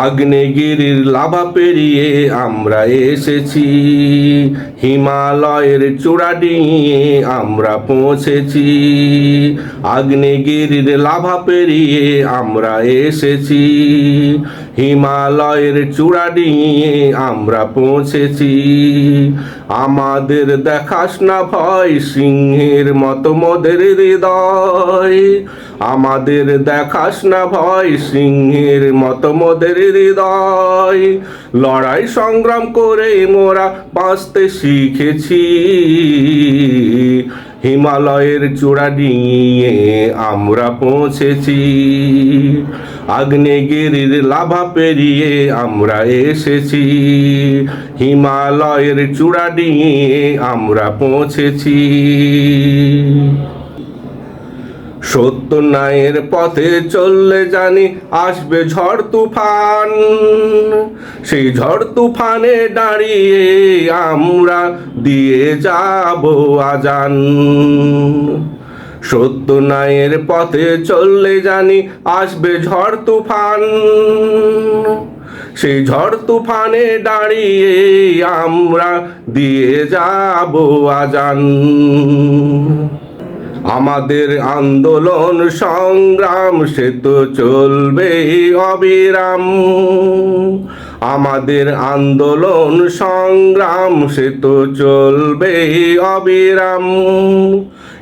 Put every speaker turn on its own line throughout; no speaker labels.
আগ্নেয়গিরির লাভা পেরিয়ে আমরা এসেছি। হিমালয়ের চূড়া ডিঙিয়ে আমরা পৌঁছেছি। আগ্নেগিরির লাভা পেরিয়ে আমরা এসেছি। হিমালয়ের চূড়া নিয়ে আমরা পৌঁছেছি। আমাদের দেখাস না ভয়, সিংহের মতো মোদের হৃদয়। আমাদের দেখাস না ভয়, সিংহের মতো মোদের হৃদয়। লড়াই সংগ্রাম করে মোরা বাঁচতে শিখেছি। হিমালয়ের চূড়া ডিঙিয়ে আমরা পৌঁছেছি। আগ্নেগিরির লাভা পেরিয়ে আমরা এসেছি। হিমালয়ের চূড়া ডিঙিয়ে আমরা পৌঁছেছি। সত্য নায়ের পথে চললে জানি আসবে ঝড় তুফান। সেই ঝড় তুফানে দাঁড়িয়ে আমরা দিয়ে যাব আজান। সত্য নায়ের পথে চললে জানি আসবে ঝড় তুফান। সেই ঝড় তুফানে দাঁড়িয়ে আমরা দিয়ে যাব আজান। আমাদের আন্দোলন সংগ্রাম সে তো চলবে অবিরাম। আমাদের আন্দোলন সংগ্রাম সে তো চলবে অবিরাম।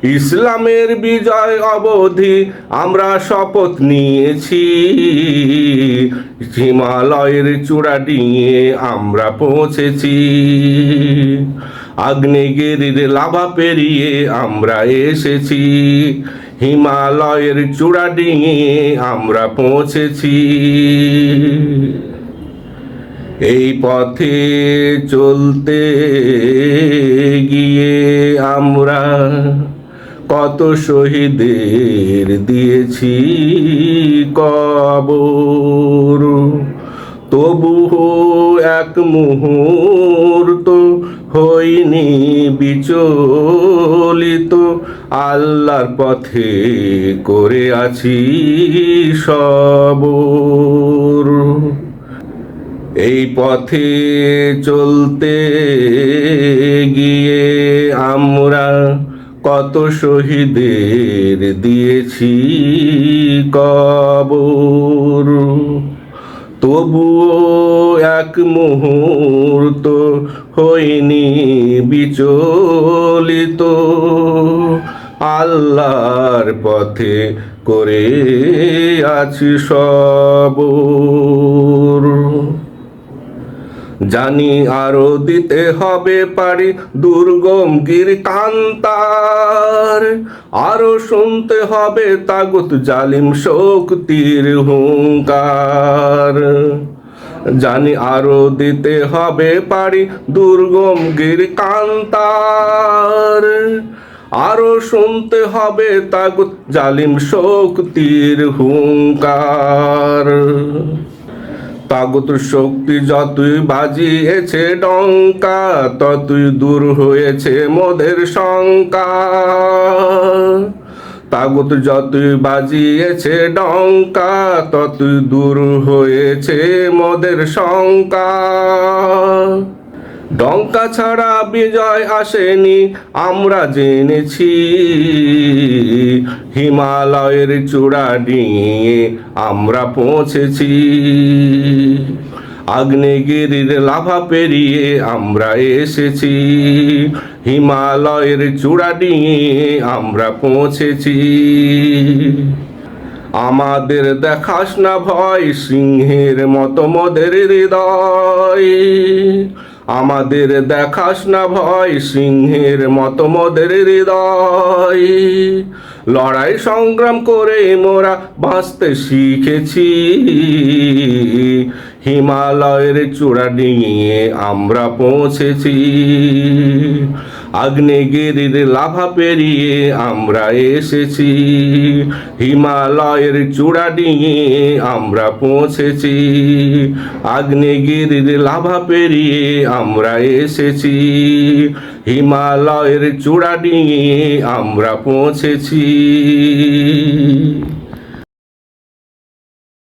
ইসলামের বিজয় অবধি আমরা শপথ নিয়েছি। হিমালয়ের চূড়া ডিঙিয়ে আমরা পৌঁছেছি। আগ্নেয়গিরির লাভা পেরিয়ে আমরা এসেছি। হিমালয়ের চূড়া ডিঙিয়ে আমরা পৌঁছেছি। এই পথে চলতে গিয়ে আমরা কত শহীদের দিয়েছি কবর। তবুও এক মুহূর্ত হইনি বিচলিত। আল্লাহর পথে করে আছি সবর। এই পথে চলতে গিয়ে আমরা কত শহীদের দিয়েছি কবর। তবুও এক মুহূর্ত হইনি বিচলিত। আল্লাহর পথে করে আছি সবর। জানি আরও দিতে হবে পারি দুর্গম গির কান্তার আরও শুনতে হবে তাগুত জালিম শক্তির হুঙ্কার। জানি আরও দিতে হবে পারি দুর্গম গির কান্তার আরও শুনতে হবে তাগুত জালিম শক্তির হুঙ্কার। তাগত শক্তি যতই বাজিয়েছে ডঙ্কা, ততই দূর হয়েছে মোদের শঙ্কা। তাগত যতই বাজিয়েছে ডঙ্কা, ততই দূর হয়েছে মোদের শঙ্কা। ডঙ্কা ছাড়া বিজয় আসেনি, আমরা জেনেছি। হিমালয়ের চূড়া ডিঙিয়ে আমরা পৌঁছেছি। আগ্নেয়গিরির লাভা পেরিয়ে আমরা এসেছি। হিমালয়ের চূড়া ডিঙিয়ে আমরা পৌঁছেছি। আমাদের দেখাস না ভয়, সিংহের মতো মোদের হৃদয়। আমাদের দেখাস না ভয় সিংহের মতো মোদের হৃদয়। লড়াই সংগ্রাম করে মোরা বাঁচতে শিখেছি। হিমালয়ের চূড়া ডিঙিয়ে আমরা পৌঁছেছি। আগ্নেয়গিরির লাভা পেরিয়ে আমরা এসেছি। হিমালয়ের চূড়া ডিঙিয়ে আমরা পৌঁছেছি। আগ্নেয়গিরির লাভা পেরিয়ে আমরা এসেছি। হিমালয়ের চূড়া ডিঙিয়ে আমরা পৌঁছেছি।